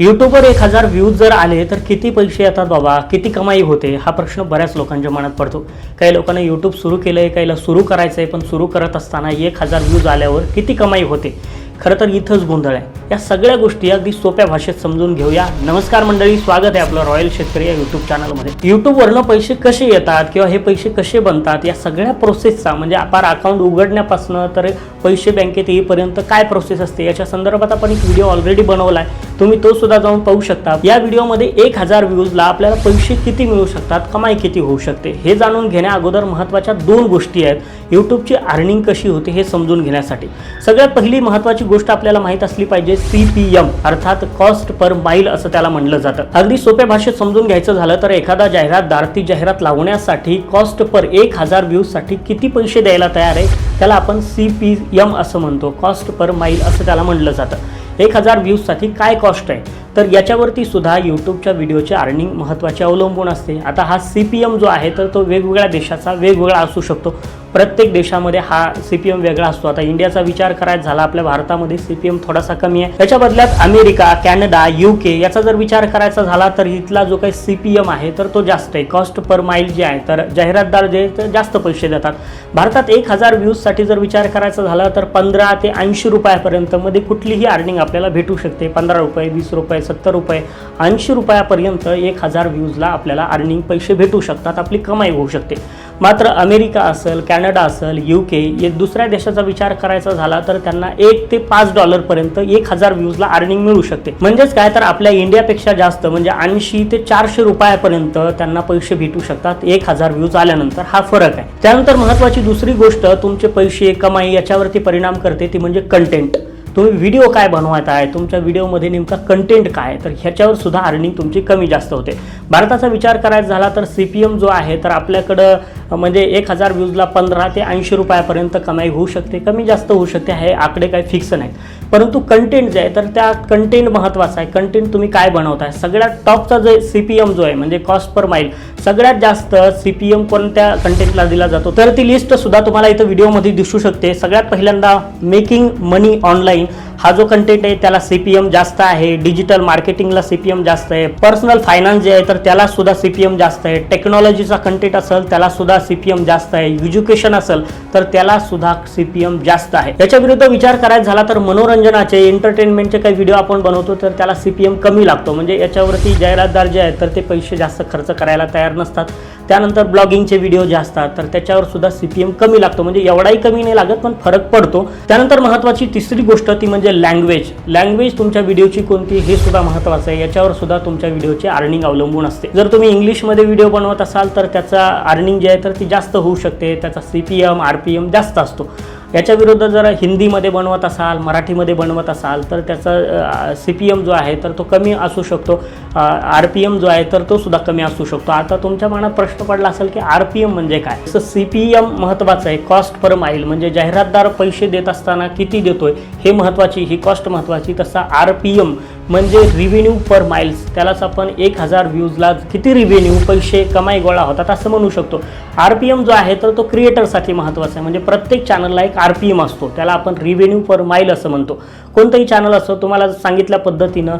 युट्यूबवर एक हजार व्ह्यूज जर आले तर किती पैसे येतात बाबा? किती कमाई होते? हा प्रश्न बऱ्याच लोकांच्या मनात पडतो. काही लोकांना यूट्यूब सुरू केलं आहे काहीला सुरू करायचं आहे पण सुरू करत असताना एक हजार व्ह्यूज आल्यावर किती कमाई होते? खरं तर इथंच गोंधळ आहे. या सगळ्या गोष्टी अगदी सोप्या भाषेत समजून घेऊया. नमस्कार मंडळी स्वागत आहे आपलं रॉयल शेतकरी या यूट्यूब चॅनलमध्ये युट्यूबवरनं पैसे कसे येतात किंवा हे पैसे कसे बनतात या सगळ्या प्रोसेसचा म्हणजे आपण अकाउंट उघडण्यापासून तर पैसे बँकेत येईपर्यंत काय प्रोसेस असते याच्या संदर्भात आपण एक व्हिडिओ ऑलरेडी बनवला आहे तुम्ही तो सुद्धा जाऊन पाहू शकता. या व्हिडिओमध्ये एक हजार व्ह्यूजला आपल्याला पैसे किती मिळू शकतात कमाई किती होऊ शकते हे जाणून घेण्या अगोदर महत्त्वाच्या दोन गोष्टी आहेत. यूट्यूबची अर्निंग कशी होते हे समजून घेण्यासाठी. सगळ्यात पहिली महत्त्वाची गोष्ट आपल्याला माहीत असली पाहिजे सी पी एम अर्थात कॉस्ट पर माईल असं त्याला म्हणलं जातं. अगदी सोप्या भाषेत समजून घ्यायचं झालं तर एखादा जाहिरातदार ती जाहिरात लावण्यासाठी कॉस्ट पर एक हजार व्ह्यूजसाठी किती पैसे द्यायला तयार आहे? त्याला आपण सी पी एम असं म्हणतो. कॉस्ट पर माईल असं त्याला म्हणलं जातं. एक हजार व्ह्यूजसाठी काय कॉस्ट आहे? तर याच्यावरती सुद्धा यूट्यूबच्या व्हिडिओचे अर्निंग महत्त्वाचे अवलंबून असते. आता हा सी पी एम जो आहे तर तो वेगवेगळ्या देशाचा वेगवेगळा असू शकतो. प्रत्येक देशामध्ये हा सी पी एम वेगळा असतो. आता इंडियाचा विचार करायचा झाला आपल्या भारतामध्ये सी पी एम थोडासा कमी आहे. त्याच्या बदल्यात अमेरिका कॅनडा यू के याचा जर विचार करायचा झाला तर इथला जो काही सी पी एम आहे तर तो जास्त आहे. कॉस्ट पर माईल जे आहे तर जाहिरातदार जे तर जास्त पैसे देतात. भारतात एक हजार व्ह्यूजसाठी जर विचार करायचा झाला तर पंधरा ते ऐंशी रुपयापर्यंत मध्ये कुठलीही अर्निंग आपल्याला भेटू शकते. पंधरा रुपये वीस रुपये सत्तर रुपये ऐंशी रुपयापर्यंत एक हजार व्ह्यूजला आपल्याला अर्निंग पैसे भेटू शकतात आपली कमाई होऊ शकते. मात्र अमेरिका असेल कॅनडा असेल यू के या दुसऱ्या देशाचा विचार करायचा झाला तर त्यांना एक ते पाच डॉलरपर्यंत एक हजार व्ह्यूजला अर्निंग मिळू शकते. म्हणजेच काय तर आपल्या इंडियापेक्षा जास्त म्हणजे ऐंशी ते चारशे रुपयापर्यंत त्यांना पैसे भेटू शकतात एक हजार व्ह्यूज आल्यानंतर हा फरक आहे. त्यानंतर महत्त्वाची दुसरी गोष्ट तुमचे पैसे कमाई याच्यावरती परिणाम करते ती म्हणजे कंटेंट तुम्ही व्हिडिओ काय बनवत आहे तुमच्या व्हिडिओमध्ये नेमका कंटेंट काय तर ह्याच्यावर सुद्धा अर्निंग तुमची कमी जास्त होते. भारताचा विचार करायचा झाला तर सी पी एम जो आहे तर आपल्याकडं म्हणजे एक हजार व्ह्यूजला पंधरा ते ऐंशी रुपयापर्यंत कमाई होऊ शकते. कमी जास्त होऊ शकते हे आकडे काही फिक्स नाहीत. परंतु कंटेंट जे आहे तर त्या कंटेंट महत्त्वाचा आहे. कंटेंट तुम्ही काय बनवताय? सगळ्यात टॉपचा जो सी पी एम जो आहे म्हणजे कॉस्ट पर माईल सगळ्यात जास्त सी पी एम कोणत्या कंटेंटला दिला जातो. तर ती लिस्ट सुद्धा तुम्हाला इथं व्हिडिओमध्ये दिसू शकते. सगळ्यात पहिल्यांदा मेकिंग मनी ऑनलाईन हा जो कंटेंट आहे त्याला सी पी एम जास्त आहे डिजिटल मार्केटिंगला सी पी एम जास्त आहे पर्सनल फायनान्स जे आहे तर त्याला सुद्धा सी पी एम जास्त आहे. टेक्नॉलॉजीचा कंटेंट असेल त्याला सुद्धा सी पी एम जास्त आहे. एज्युकेशन असेल तर त्याला सुद्धा सी पी एम जास्त आहे. याच्या विरुद्ध विचार करायचा झाला तर मनोरंजनाचे एंटरटेनमेंटचे काही व्हिडिओ आपण बनवतो तर त्याला सी पी एम कमी लागतो. म्हणजे याच्यावरती जाहिरातदार जे आहेत तर ते पैसे जास्त खर्च करायला तयार नसतात. त्यानंतर ब्लॉगिंगचे व्हिडिओ जे असतात तर त्याच्यावर सुद्धा सी पी एम कमी लागतो. म्हणजे एवढाही कमी नाही लागत पण फरक पडतो. त्यानंतर महत्त्वाची तिसरी गोष्ट ती म्हणजे म्हणजे लँग्वेज लँग्वेज तुमच्या व्हिडिओची कोणती हे सुद्धा महत्त्वाचं आहे. याच्यावर सुद्धा तुमच्या व्हिडिओचे अर्निंग अवलंबून असते. जर तुम्ही इंग्लिशमध्ये व्हिडिओ बनवत असाल तर त्याचा अर्निंग जे आहे तर ती जास्त होऊ शकते. त्याचा C P M R P M जास्त असतो. याच्या विरुद्ध जर हिंदीमध्ये बनवत असाल मराठीमध्ये बनवत असाल तर त्याचा सी पी एम जो आहे तर तो कमी असू शकतो. आर पी एम जो आहे तर तो सुद्धा कमी असू शकतो. आता तुमच्या मनात प्रश्न पडला असेल की आर पी एम म्हणजे काय? जसं सी पी एम महत्त्वाचं आहे कॉस्ट पर माईल म्हणजे जाहिरातदार पैसे देत असताना किती देतोय हे महत्त्वाची ही कॉस्ट महत्त्वाची तसा आर पी एम म्हणजे रिव्हेन्यू पर माइल्स त्यालाच आपण एक हजार व्ह्यूजला किती रिव्हेन्यू पैसे कमाई गोळा होतात असं म्हणू शकतो. आर पी एम जो आहे तर तो क्रिएटरसाठी महत्त्वाचा आहे. म्हणजे प्रत्येक चॅनलला एक आर पी एम असतो. त्याला आपण रिव्हेन्यू पर माईल असं म्हणतो. कोणतंही चॅनल असो तुम्हाला सांगितल्या पद्धतीनं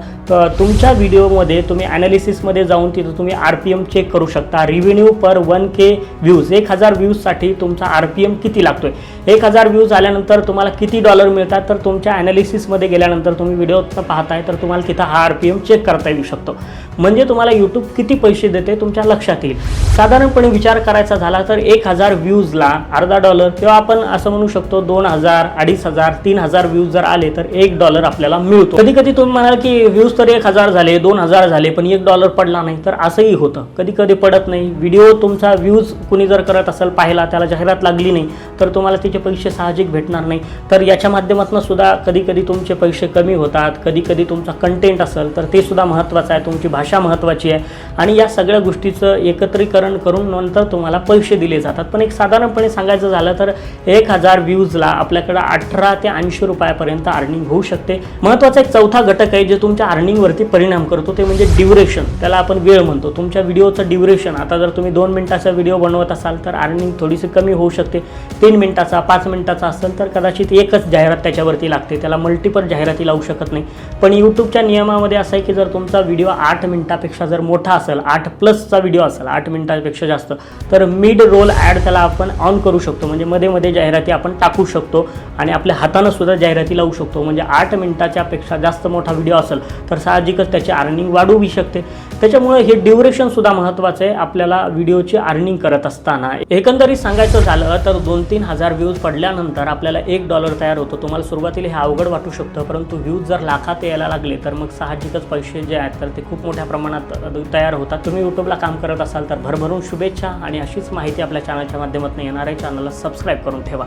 तुमच्या व्हिडिओमध्ये तुम्ही ॲनालिसिसमध्ये जाऊन तिथं तुम्ही आर पी एम चेक करू शकता. Revenue per one K views एक हजार व्ह्यूजसाठी तुमचा आर पी एम किती लागतो आहे एक हजार व्ह्यूज आल्यानंतर तुम्हाला किती डॉलर मिळतात? तर तुमच्या ॲनालिसिसमध्ये गेल्यानंतर तुम्ही व्हिडिओ पाहताय तर तुम्हाला तिथं हा आर पी एम चेक करता येऊ शकतो. म्हणजे तुम्हाला यूट्यूब किती पैसे देते तुमच्या लक्षात येईल. साधारणपणे विचार करायचा झाला तर एक हजार व्ह्यूजला अर्धा डॉलर किंवा आपण असं म्हणू शकतो दोन हजार अडीच हजार तीन हजार व्ह्यूज जर आले तर एक डॉलर आपल्याला मिळतो. कधी कधी तुम्ही म्हणाल की व्ह्यूज तर एक हजार झाले दोन हजार झाले पण एक डॉलर पडला नाही तर असंही होतं. कधी कधी पडत नाही. व्हिडिओ तुमचा व्ह्यूज कुणी जर करत असेल पाहिला त्याला जाहिरात लागली नाही तर तुम्हाला तिचे पैसे साहजिक भेटणार नाही. तर याच्या माध्यमातून सुद्धा कधी कधी तुमचे पैसे कमी होतात. कधी कधी तुमचा कंटेंट असेल तर ते सुद्धा महत्त्वाचं आहे. तुमची भाषा महत्त्वाची आहे. आणि या सगळ्या गोष्टीचं एकत्रीकरण करून नंतर तुम्हाला पैसे दिले जातात. पण एक साधारणपणे सांगायचं झालं तर एक हजार व्ह्यूजला आपल्याकडं अठरा ते ऐंशी रुपयापर्यंत अर्निंग होऊ शकते. महत्त्वाचा एक चौथा घटक आहे जे तुमच्या अर्निंगवरती परिणाम करतो ते म्हणजे ड्युरेशन त्याला आपण वेळ म्हणतो. तुमच्या व्हिडिओचं ड्युरेशन आता जर तुम्ही दोन मिनिटाचा व्हिडिओ बनवत असाल तर अर्निंग थोडीशी कमी होऊ शकते. तीन मिनिटाचा पाच मिनिटाचा असेल तर कदाचित एकच जाहिरात त्याच्यावरती लागते. त्याला मल्टिपल जाहिराती लावू शकत नाही. पण यूट्यूब यूट्यूबच्या नियमामध्ये असं आहे की जर तुमचा व्हिडिओ आठ मिनिटापेक्षा जर मोठा असेल आठ प्लसचा व्हिडिओ असेल आठ मिनिटापेक्षा जास्त तर मिड रोल ॲड त्याला आपण ऑन करू शकतो. म्हणजे मध्ये मध्ये जाहिराती आपण टाकू शकतो आणि आपल्या हातानं सुद्धा जाहिराती लावू शकतो. म्हणजे आठ मिनिटाच्या पेक्षा जास्त मोठा व्हिडिओ असेल तर साहजिकच त्याची अर्निंग वाढूही शकते. त्याच्यामुळे हे ड्युरेशन सुद्धा महत्त्वाचं आहे. आपल्याला व्हिडिओची अर्निंग करत असताना. एकंदरीत सांगायचं झालं तर दोन तीन हजार व्ह्यूज पडल्यानंतर आपल्याला एक डॉलर तयार होतो. तुम्हाला सुरुवातीला हे अवघड वाटू शकतं परंतु व्ह्यूज जर लाखात यायला लागले तर मग साहजिकच पैसे जे आहेत तर ते खूप मोठ्या प्रमाणात तयार होतात. तुम्ही यूट्यूबला काम करत असाल तर भरभरून शुभेच्छा आणि अशीच माहिती आपल्या चॅनलच्या माध्यमातून येणार आहे चॅनलला सबस्क्राईब करून ठेवा.